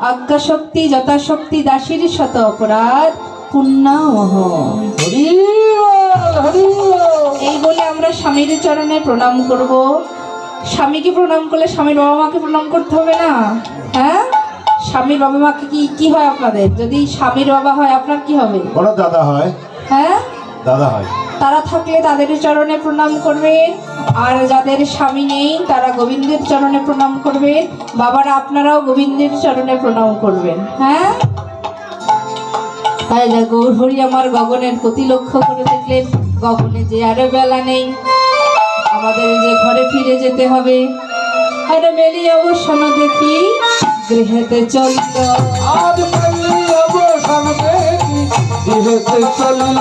আজ্ঞাশক্তি যথাশক্তি দাসীর শত অপরাধ পুণ্যামহ। এই বলে আমরা স্বামীর চরণে প্রণাম করব। স্বামীকে প্রণাম করলে স্বামীর বাবা মাকে প্রণাম করতে হবে না? হ্যাঁ? স্বামীর বাবা মাকে কি কি হয় আপনাদের? যদি স্বামীর বাবা হয় আপনার কি হবে? বড় দাদা হয়। হ্যাঁ? দাদা হয়। তারা থাকলে তাদের চরণে প্রণাম করবেন। আর যাদের স্বামী নেই, তারা গোবিন্দের চরণে প্রণাম করবেন। বাবারা, আপনারাও গোবিন্দের চরণে প্রণাম করবেন হ্যাঁ? তাই যা গৌর হরি আমার গগনের প্রতি লক্ষ্য করে দেখলেন, গগনে যে আরে বেলা নেই, আমাদের যে ঘরে ফিরে যেতে হবে। আরে বেলি অবসান দেখি, গৃহেতে চলল আজ কালি অবসান দেখি, গৃহেতে চলিল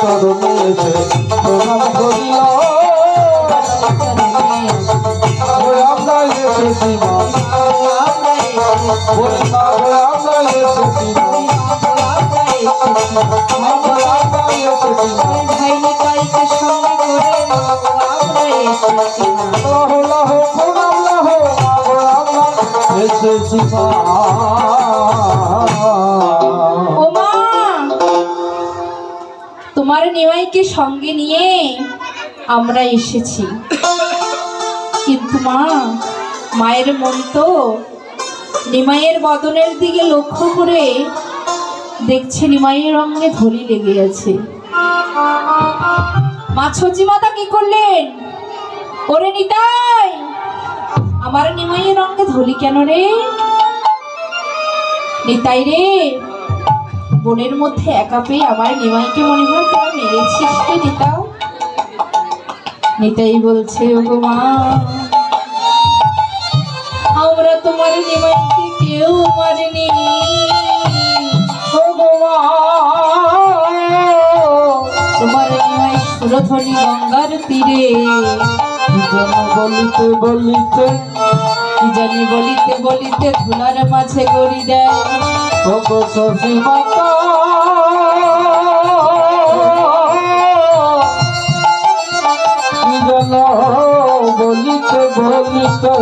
চরণে এসে প্রণাম করিল ওই আমরা এসেছি। তোমার নিমাইকে সঙ্গে নিয়ে আমরা এসেছি। কিন্তু মা, মায়ের মন তো নিমাইয়ের বদনের দিকে লক্ষ্য করে দেখছে নিমাইয়ের রঙে ধরি লেগে আছে। মা ছচি মাতা কি করলেন? ওরে নিতাই! আমার নিমাইয়ের রঙে ধরি কেন রে? নিতাই রে, বনের মধ্যে একা পেয়ে আমার নিমাইকে মনে হয় তোরা মেরেছিস কে নিতাও। নিতাই বলছে, ওগো মা, আমরা তোমার নিমাইকে কেউ মারিনি। তোমার নিমাই সুরধনী গঙ্গার তীরে। বলিতে বলিতে কি জানি বলিতে বলিতে ধুলার মাঝে গড়ি দেয়। বলিতে বলিতে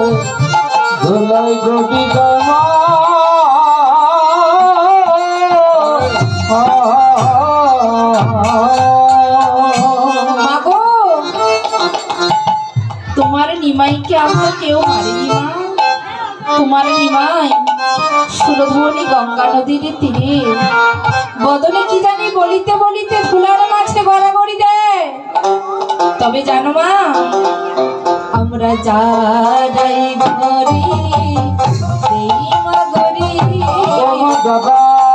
ধুলাই গামা তোমার নিমাইকে আমরা কেউ তোমার নিমাই সুরধনী গঙ্গা নদীর তীরে। বদলে কি জানি বলিতে বলিতে ফুলার মাঝে গড়াগড়ি দেয়। তবে জানো মা আমরা যাই ঘরে দাদাই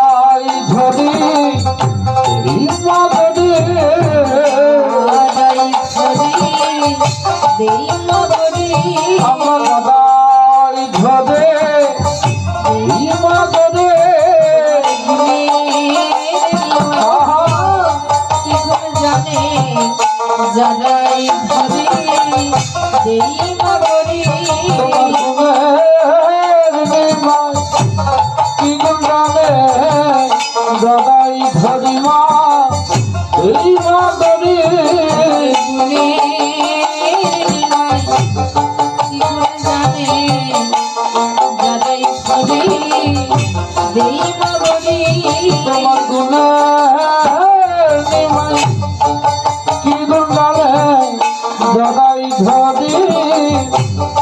ধরি রিমা দেই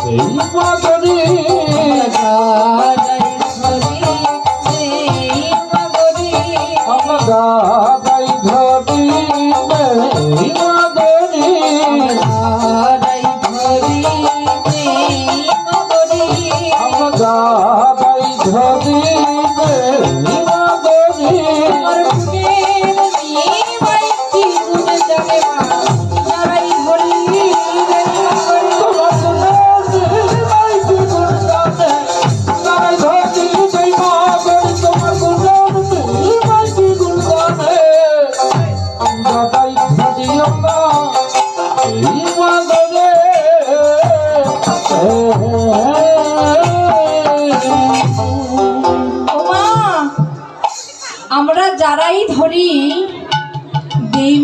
এই মা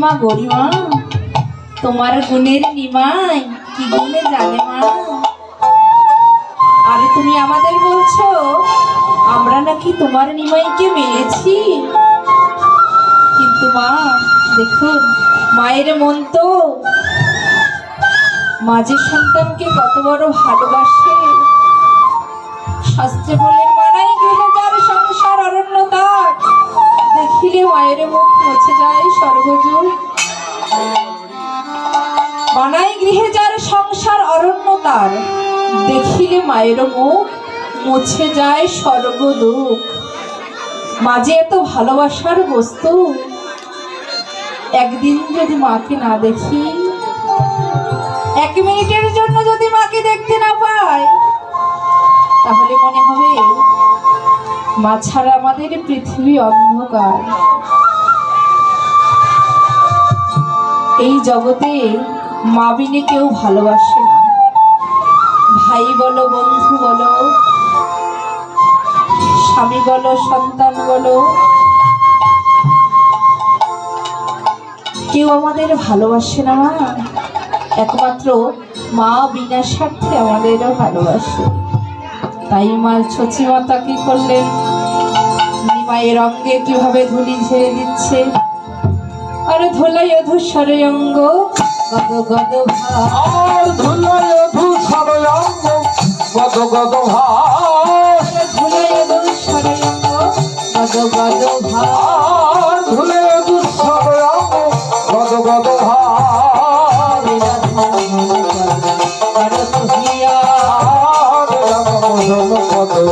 মা গরিমা, তোমার গুণের নিমাই কি গুণে জানে মা? আরে তুমি আমাদের বলছো, আমরা নাকি তোমার নিমাইকে মেরেছি কিন্তু মা, দেখুন, মায়ের মন তো মাঝের সন্তানকে কত বড় ভালোবাসে। শাস্ত্রে বলেন দেখিলে মায়ের মুখ মুছে যায় সর্বযুগ মানাই গৃহে যার সংসার অরণ্য তার, দেখিলে মায়ের মুখ, মুছে যায় সর্বদুখ মাঝে এত ভালোবাসার বস্তু, একদিন যদি মাকে না দেখি, এক মিনিটের জন্য যদি মাকে দেখতে না পাই, তাহলে মনে হবে মা ছাড়া আমাদের পৃথিবী অন্ধকার। এই জগতে মা বিনে কেউ ভালোবাসে না। ভাই বলো, বন্ধু বলো, স্বামী বলো, সন্তান বলো, কেউ আমাদের ভালোবাসে না। মা একমাত্র মা বিনা স্বার্থে আমাদেরও ভালোবাসে। তাই মা ছচি মাতা কি করলেন? নিমায়ের অঙ্গে কীভাবে ধুলি ঝেড়ে দিচ্ছে? আর ধুলাই অধুসরে অঙ্গ, গদ গদ ভা আর ধুলায় ধূসর অঙ্গ, গদ গদ ভাস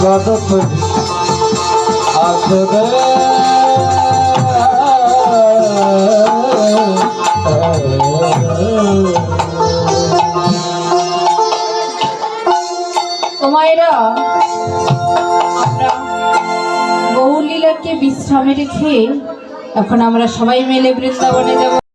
গদপতি আসবে বিশ্রামে রেখে এখন আমরা সবাই মিলে বৃন্দাবনে যাব।